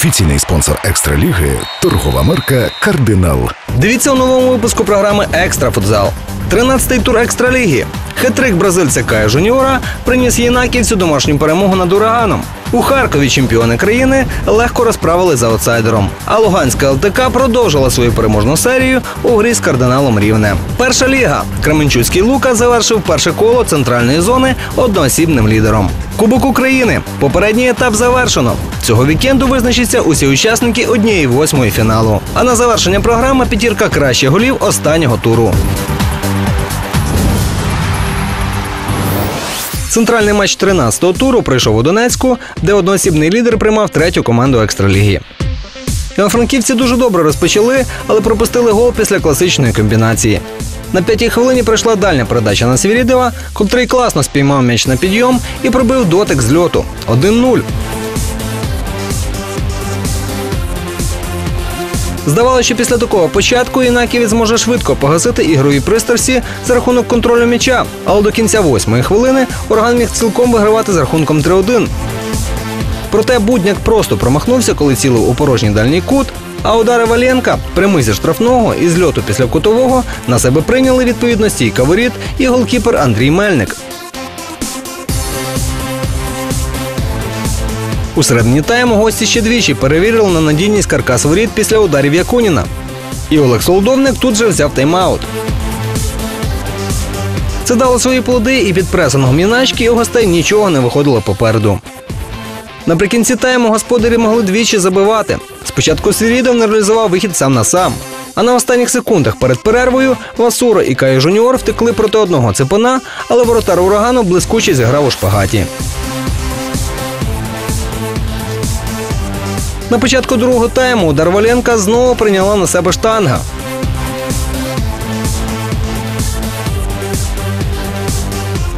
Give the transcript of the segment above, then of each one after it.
Офіційний спонсор екстраліги торгова марка Кардинал. Дивіться у новому випуску програми Екстра футзал. 13-й тур екстраліги. Хитрик бразильця Кая Жуніора приніс Єнаківцю домашню перемогу над ураганом. У Харкові чемпіони країни легко розправили за аутсайдером. А Луганська ЛТК продовжила свою переможну серію у грі з кардиналом Рівне. Перша ліга. Кременчуцький Лука завершив перше коло центральної зони одноосібним лідером. Кубок України. Попередній етап завершено. Цього вікенду визначаться усі учасники однієї восьмої фіналу. А на завершення програми п'ятірка кращих голів останнього туру. Центральний матч 13-го туру прийшов у Донецьку, де одноосібний лідер приймав третю команду екстраліги. Івано-Франківці дуже добре розпочали, але пропустили гол після класичної комбінації. На п'ятій хвилині пройшла дальня передача на Свірідова, котрий класно спіймав м'яч на підйом і пробив дотик з льоту 1-0. Здавалося, що після такого початку Інаківець зможе швидко погасити ігрові пристрасті за рахунок контролю м'яча, але до кінця восьмої хвилини орган міг цілком вигравати з рахунком 3-1. Проте Будняк просто промахнувся, коли цілив у порожній дальній кут. А удари Валенка, прямий зі штрафного і з льоту після кутового на себе прийняли відповідно стійка воріт і голкіпер Андрій Мельник. У середині тайму гості ще двічі перевірили на надійність каркас воріт після ударів Якуніна. І Олег Солдовник тут же взяв тайм-аут. Це дало свої плоди, і під пресингом Яначки у гостей нічого не виходило попереду. Наприкінці тайму господарі могли двічі забивати. Спочатку Свірідов не реалізував вихід сам на сам. А на останніх секундах перед перервою Васура і Кай Жуніор втекли проти одного цепана, але воротар урагану блискуче зіграв у шпагаті. На початку другого тайму Дарваленка знову прийняла на себе штанга.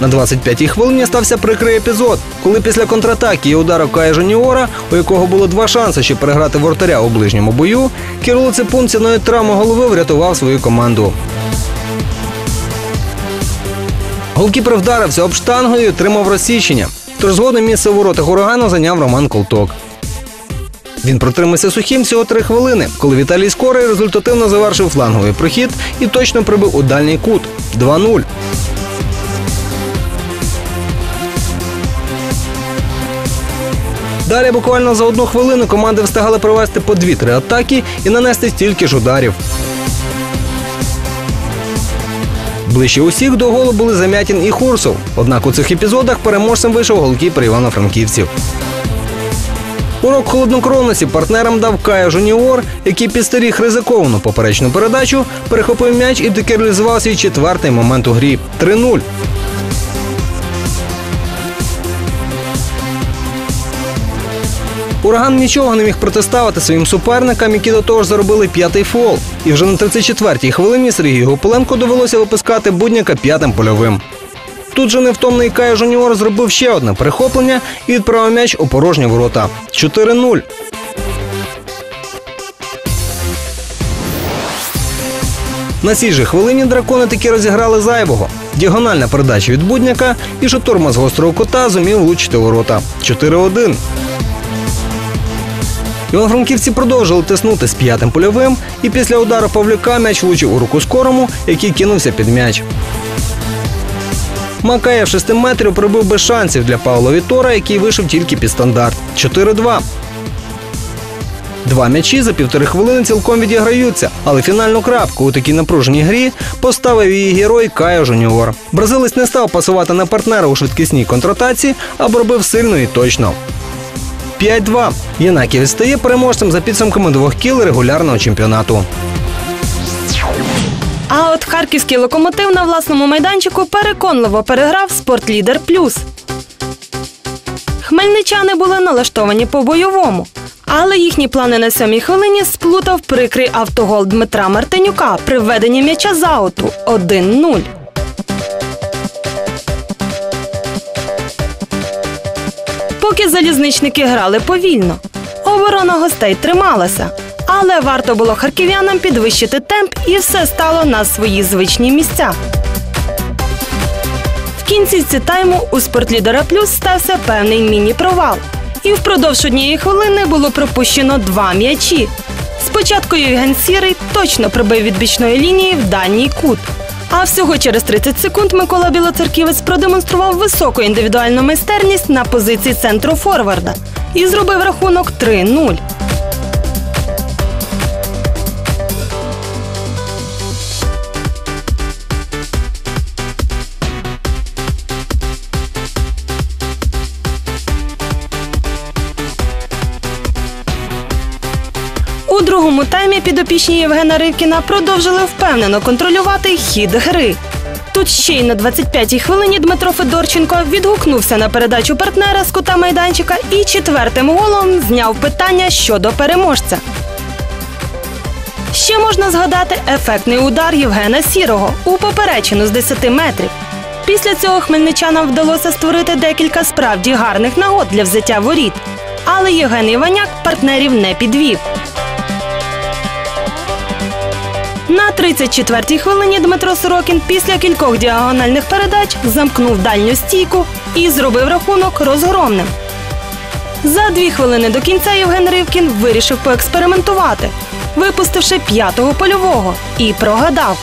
На 25-й хвилині стався прикрий епізод, коли після контратаки і удару Кая Жуніора, у якого було два шанси, щоб переграти воротаря у ближньому бою, Кирило Ципун ціною травми голови врятував свою команду. Голкіпер вдарився об штангою і отримав розсічення. Тож згодом місце у воротах урагану зайняв Роман Колток. Він протримався сухим всього три хвилини, коли Віталій Скорий результативно завершив фланговий прохід і точно прибив у дальній кут 2-0. Далі буквально за одну хвилину команди встигали провести по дві-три атаки і нанести стільки ж ударів. Ближче усіх до голу були Замятін і Хурсов. Однак у цих епізодах переможцем вийшов голкіпер Івано-Франківців. Урок холоднокровності партнерам дав Кая Жуніор, який підстеріг ризиковану поперечну передачу, перехопив м'яч і таки реалізував свій четвертий момент у грі 3-0. Ураган нічого не міг протиставити своїм суперникам, які до того ж заробили п'ятий фол. І вже на 34-й хвилині Сергію Гопуленко довелося випускати будняка п'ятим польовим. Тут же невтомний Кай Жуніор зробив ще одне перехоплення і відправив м'яч у порожні ворота. 4-0. На цій же хвилині дракони таки розіграли зайвого. Діагональна передача від будняка і шатурма з гострого кота зумів влучити ворота. 4-1. Івано-Франківці продовжили тиснути з п'ятим польовим, і після удару Павлюка м'яч влучив у руку скорому, який кинувся під м'яч. Макаєв 6 метрів пробив без шансів для Павла Вітора, який вийшов тільки під стандарт. 4-2. Два м'ячі за півтори хвилини цілком відіграються, але фінальну крапку у такій напруженій грі поставив її герой Кайо Жуніор. Бразилець не став пасувати на партнера у швидкісній контратації, а робив сильно і точно. 5-2. Єнаків стає переможцем за підсумками двох кіл регулярного чемпіонату. А от харківський локомотив на власному майданчику переконливо переграв спортлідер плюс. Хмельничани були налаштовані по-бойовому. Але їхні плани на сьомій хвилині сплутав прикрий автогол Дмитра Мартинюка при введенні м'яча з ауту 1-0. Поки залізничники грали повільно. Оборона гостей трималася. Але варто було харків'янам підвищити темп, і все стало на свої звичні місця. В кінці ці тайму у спортлідера плюс стався певний міні-провал. І впродовж однієї хвилини було пропущено два м'ячі. Спочатку Євген Сірий точно прибив від бічної лінії в дальній кут. А всього через 30 секунд Микола Білоцерківець продемонстрував високу індивідуальну майстерність на позиції центру форварда і зробив рахунок 3-0. Другому таймі підопічні Євгена Ривкіна продовжили впевнено контролювати хід гри. Тут ще й на 25-й хвилині Дмитро Федорченко відгукнувся на передачу партнера з кута майданчика і четвертим голом зняв питання щодо переможця. Ще можна згадати ефектний удар Євгена Сірого у поперечину з 10 метрів. Після цього хмельничанам вдалося створити декілька справді гарних нагод для взяття воріт. Але Євген Іваняк партнерів не підвів. На 34-й хвилині Дмитро Сорокін після кількох діагональних передач замкнув дальню стійку і зробив рахунок розгромним. За дві хвилини до кінця Євген Ривкін вирішив поекспериментувати, випустивши п'ятого польового і прогадав.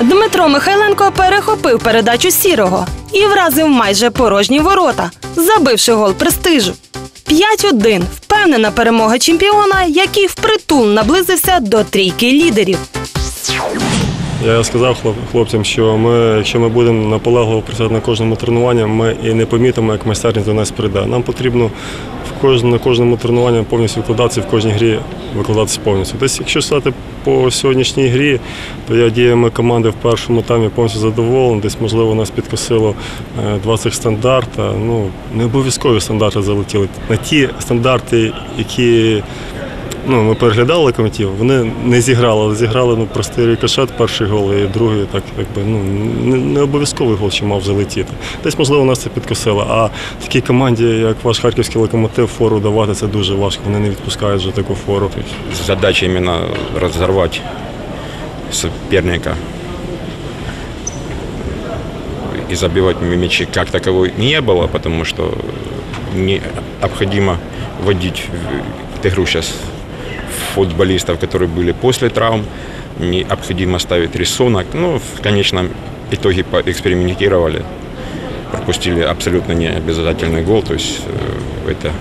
Дмитро Михайленко перехопив передачу сірого і вразив майже порожні ворота, забивши гол престижу. 5-1 – впевнена перемога чемпіона, який впритул наблизився до трійки лідерів. Я сказав хлоп- хлопцям, що ми, якщо ми будемо наполегливо працювати на кожному тренуванні, ми і не помітимо, як майстерність до нас прийде. Нам потрібно в кож, на кожному тренуванні повністю викладатися, в кожній грі викладатися повністю. Тобто, якщо сказати по сьогоднішній грі, то я діями команди в першому таймі повністю задоволений. Десь, можливо, нас підкосило е, 20 стандарта. Ну, не обов'язкові стандарти залетіли. На ті стандарти, які ну, ми переглядали локомотив, вони не зіграли, але зіграли ну, простий рикошет, перший гол і другий, так якби ну не, не обов'язковий гол ще мав залетіти. Десь, можливо, нас це підкосило. А такій команді, як ваш харківський локомотив, фору давати це дуже важко. Вони не відпускають вже таку фору. Задача именно разорвать соперника и забивать мячи как таковой не было, потому что необходимо вводить в игру сейчас футболистов, которые были после травм, необходимо ставить рисунок. Ну, в конечном итоге поэкспериментировали, пропустили абсолютно не обязательный гол, то есть э, это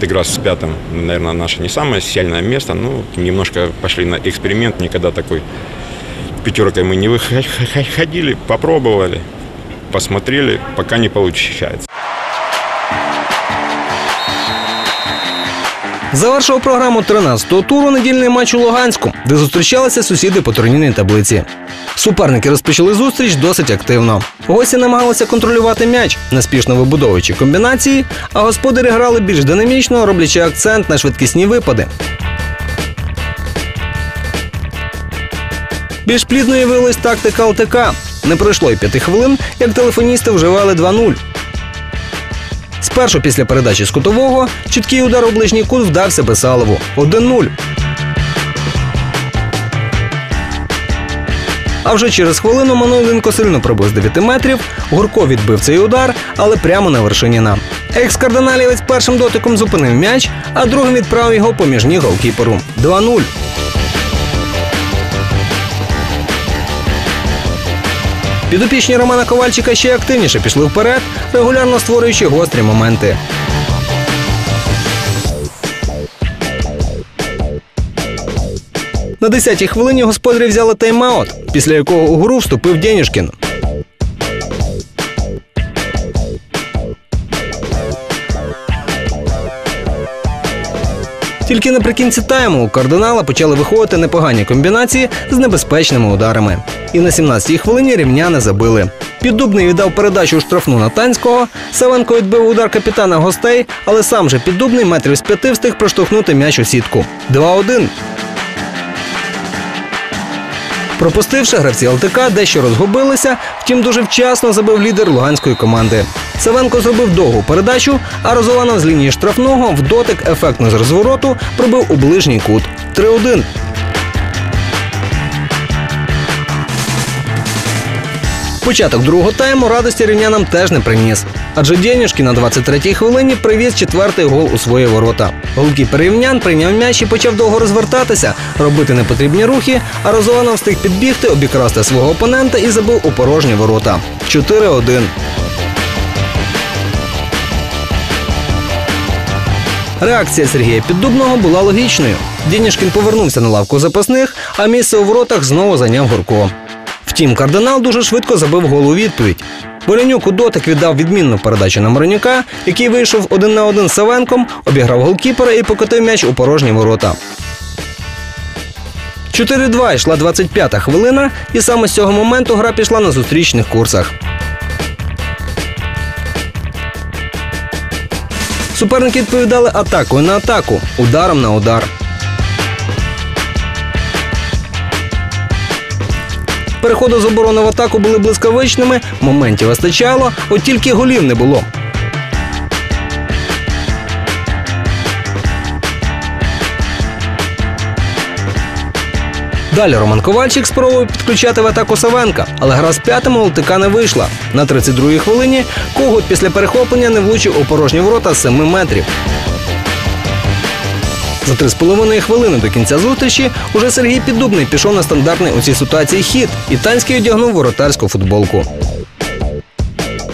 игра с пятым, наверное, наше не самое сильное место. Ну, немножко пошли на эксперимент. Никогда такой пятеркой мы не выходили, попробовали, посмотрели, пока не получается. Завершив програму 13-го туру недільний матч у Луганську, де зустрічалися сусіди по турнірній таблиці. Суперники розпочали зустріч досить активно. Гості намагалися контролювати м'яч, неспішно вибудовуючи комбінації, а господарі грали більш динамічно, роблячи акцент на швидкісні випади. Більш плідною виявилась тактика ЛТК. Не пройшло й п'яти хвилин, як телефоністи вживали 2-0. Спершу після передачі з кутового чіткий удар у ближній кут вдався Бесалову 1-0. А вже через хвилину Мануйленко сильно пробив з 9 метрів. Гурко відбив цей удар, але прямо на вершиніна. Екс-кардиналівець першим дотиком зупинив м'яч, а другим відправив його поміж ніг голкіперу. 2-0. Підопічні Романа Ковальчика ще активніше пішли вперед, регулярно створюючи гострі моменти. На 10-й хвилині господарі взяли тайм-аут, після якого у гру вступив Дєнішкін. Тільки наприкінці тайму у кардинала почали виходити непогані комбінації з небезпечними ударами. І на 17-й хвилині рівняни забили. Піддубний віддав передачу штрафну на Танського. Савенко відбив удар капітана гостей, але сам же піддубний метрів з п'яти встиг проштовхнути м'яч у сітку. 2-1. Пропустивши, гравці ЛТК дещо розгубилися, втім дуже вчасно забив лідер луганської команди. Савенко зробив довгу передачу, а Розованов з лінії штрафного в дотик ефектно з розвороту пробив у ближній кут. 3-1. Початок другого тайму радості рівнянам теж не приніс. Адже Денюшки на 23-й хвилині привіз четвертий гол у свої ворота. Голкіпер рівнян прийняв м'яч і почав довго розвертатися, робити непотрібні рухи, а Розованов встиг підбігти, обікрасти свого опонента і забив у порожні ворота. 4-1. Реакція Сергія Піддубного була логічною. Дєнішкін повернувся на лавку запасних, а місце у воротах знову зайняв Гурко. Втім, кардинал дуже швидко забив гол у відповідь. Борянюк у дотик віддав відмінну передачу на Моронюка, який вийшов один на один з Савенком, обіграв голкіпера і покотив м'яч у порожні ворота. 4-2 йшла 25-та хвилина, і саме з цього моменту гра пішла на зустрічних курсах. Суперники відповідали атакою на атаку, ударом на удар. Переходи з оборони в атаку були блискавичними, моментів вистачало, от тільки голів не було. Далі Роман Ковальчик спробував підключати в атаку Савенка, але гра з п'ятим у не вийшла. На 32-й хвилині Когут після перехоплення не влучив у порожні ворота з 7 метрів. За три з половиною хвилини до кінця зустрічі уже Сергій Піддубний пішов на стандартний у цій ситуації хід, і танський одягнув воротарську футболку.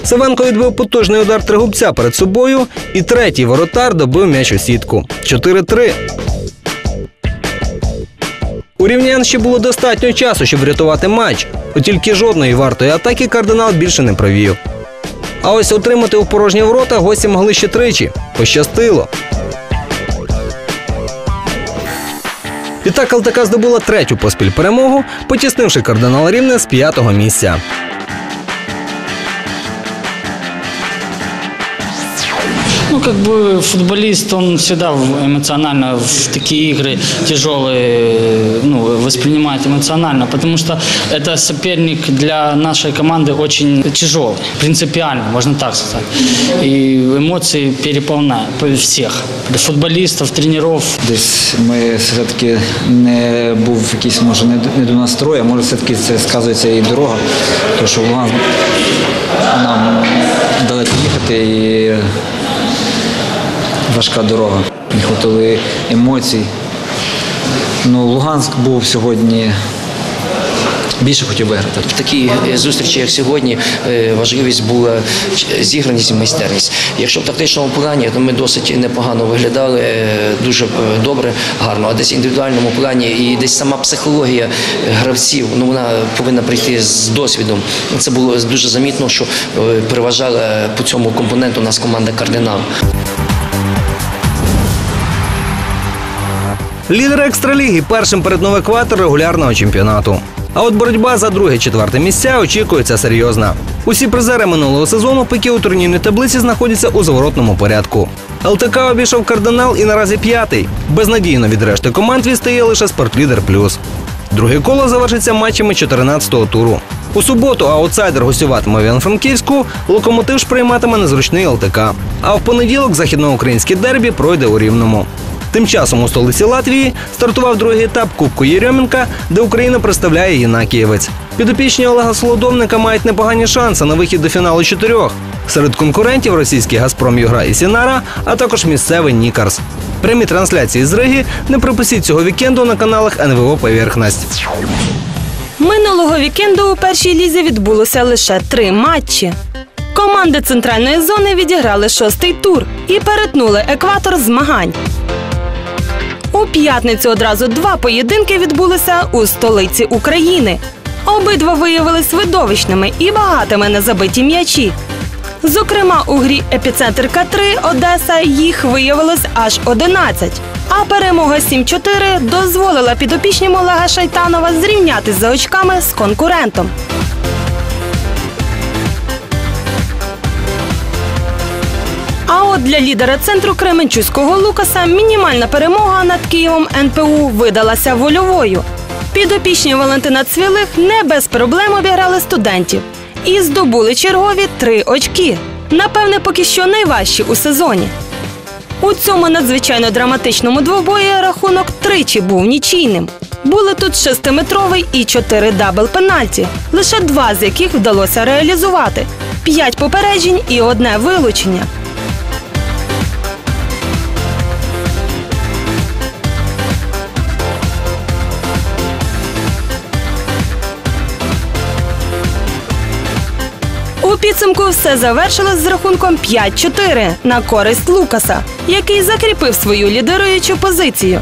Савенко відбив потужний удар тригубця перед собою, і третій воротар добив м'яч у сітку. 4-3. У рівнян ще було достатньо часу, щоб врятувати матч. От тільки жодної вартої атаки кардинал більше не провів. А ось отримати у порожні ворота гості могли ще тричі. Пощастило. Відтак ЛТК здобула третю поспіль перемогу, потіснивши кардинал Рівне з п'ятого місця. как бы футболист, он всегда в- эмоционально в такие игры тяжелые, ну, воспринимает эмоционально, потому что это соперник для нашей команды очень тяжелый, принципиально, можно так сказать. И эмоции переполняют всех, футболистов, тренеров. Десь ми все-таки не був якийсь, може, не, не до настрою, а може все-таки це сказується і дорога, тому що в Луганск нам далеко їхати і важка дорога. Не хватило емоцій. Ну, Луганськ був сьогодні більше хотів виграти. В такій е, зустрічі, як сьогодні, е, важливість була зіграність і майстерність. Якщо в тактичному плані, то ми досить непогано виглядали, е, дуже добре, гарно. А десь в індивідуальному плані і десь сама психологія гравців, ну вона повинна прийти з досвідом. Це було дуже замітно, що переважала по цьому компоненту у нас команда кардинал. Лідер екстраліги першим перетнув екватор регулярного чемпіонату. А от боротьба за друге-четверте місця очікується серйозна. Усі призери минулого сезону поки у турнірній таблиці знаходяться у зворотному порядку. ЛТК обійшов кардинал і наразі п'ятий. Безнадійно від решти команд відстає лише спортлідер плюс. Друге коло завершиться матчами 14-го туру. У суботу аутсайдер гостюватиме в Івано-Франківську, локомотив ж прийматиме незручний ЛТК. А в понеділок західноукраїнське дербі пройде у Рівному. Тим часом у столиці Латвії стартував другий етап Кубку Єрьомінка, де Україна представляє Єнакієвець. Підопічні Олега Солодовника мають непогані шанси на вихід до фіналу чотирьох. Серед конкурентів російський Газпром Югра і Сінара, а також місцевий Нікарс. Прямі трансляції з Риги не пропустіть цього вікенду на каналах НВО Поверхність. Минулого вікенду у першій лізі відбулося лише три матчі. Команди центральної зони відіграли шостий тур і перетнули екватор змагань. У п'ятницю одразу два поєдинки відбулися у столиці України. Обидва виявились видовищними і багатими на забиті м'ячі. Зокрема, у грі Епіцентр К3 Одеса їх виявилось аж 11. А перемога 7-4 дозволила підопічнім Олега Шайтанова зрівнятись за очками з конкурентом. Для лідера центру Кременчуського Лукаса мінімальна перемога над Києвом НПУ видалася вольовою. Підопічні Валентина Цвілих не без проблем обіграли студентів і здобули чергові три очки. Напевне, поки що найважчі у сезоні. У цьому надзвичайно драматичному двобої рахунок тричі був нічийним. Були тут шестиметровий і чотири дабл пенальті, лише два з яких вдалося реалізувати. 5 попереджень і одне вилучення. Підсумку все завершилось з рахунком 5-4 на користь Лукаса, який закріпив свою лідируючу позицію.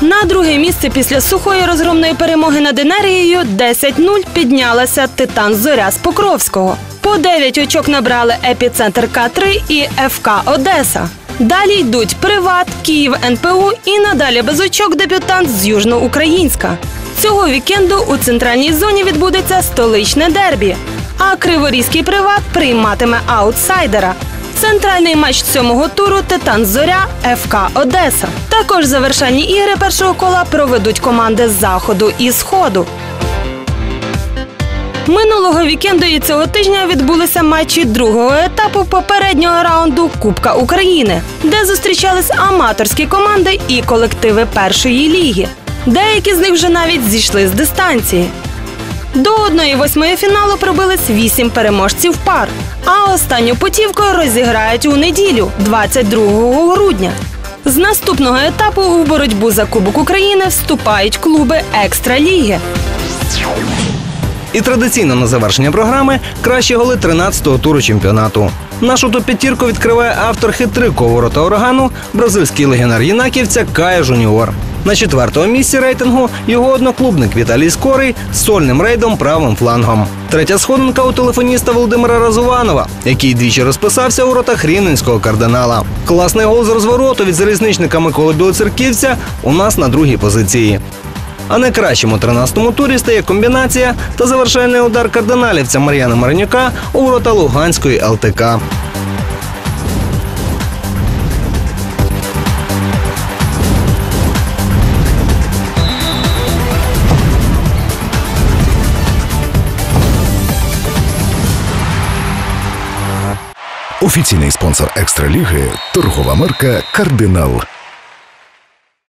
На друге місце після сухої розгромної перемоги над енергією 10-0 піднялася Титан Зоря з Покровського. По 9 очок набрали епіцентр К3 і ФК Одеса. Далі йдуть Приват, Київ НПУ і надалі без очок дебютант з Южноукраїнська. Цього вікенду у центральній зоні відбудеться столичне дербі. А Криворізький приват прийматиме аутсайдера. Центральний матч сьомого туру Титан Зоря ФК Одеса. Також завершальні ігри першого кола проведуть команди з заходу і сходу. Минулого вікенду і цього тижня відбулися матчі другого етапу попереднього раунду Кубка України, де зустрічались аматорські команди і колективи першої ліги. Деякі з них вже навіть зійшли з дистанції. До 1-8 фіналу пробились 8 переможців пар. А останню путівку розіграють у неділю, 22 грудня. З наступного етапу у боротьбу за Кубок України вступають клуби екстраліги. І традиційно на завершення програми кращі голи 13-го туру чемпіонату. Нашу топ-п'ятірку відкриває автор хитрикового ворота урагану, бразильський легіонер Єнаківця Кая Жуніор. На четвертому місці рейтингу його одноклубник Віталій Скорий з сольним рейдом правим флангом. Третя сходинка у телефоніста Володимира Разуванова, який двічі розписався у воротах рівненського кардинала. Класний гол з розвороту від залізничника Миколи Білоцерківця у нас на другій позиції. А найкращим у 13-му турі стає комбінація та завершальний удар кардиналівця Мар'яна Маранюка у ворота Луганської ЛТК. Офіційний спонсор екстраліги торгова марка Кардинал.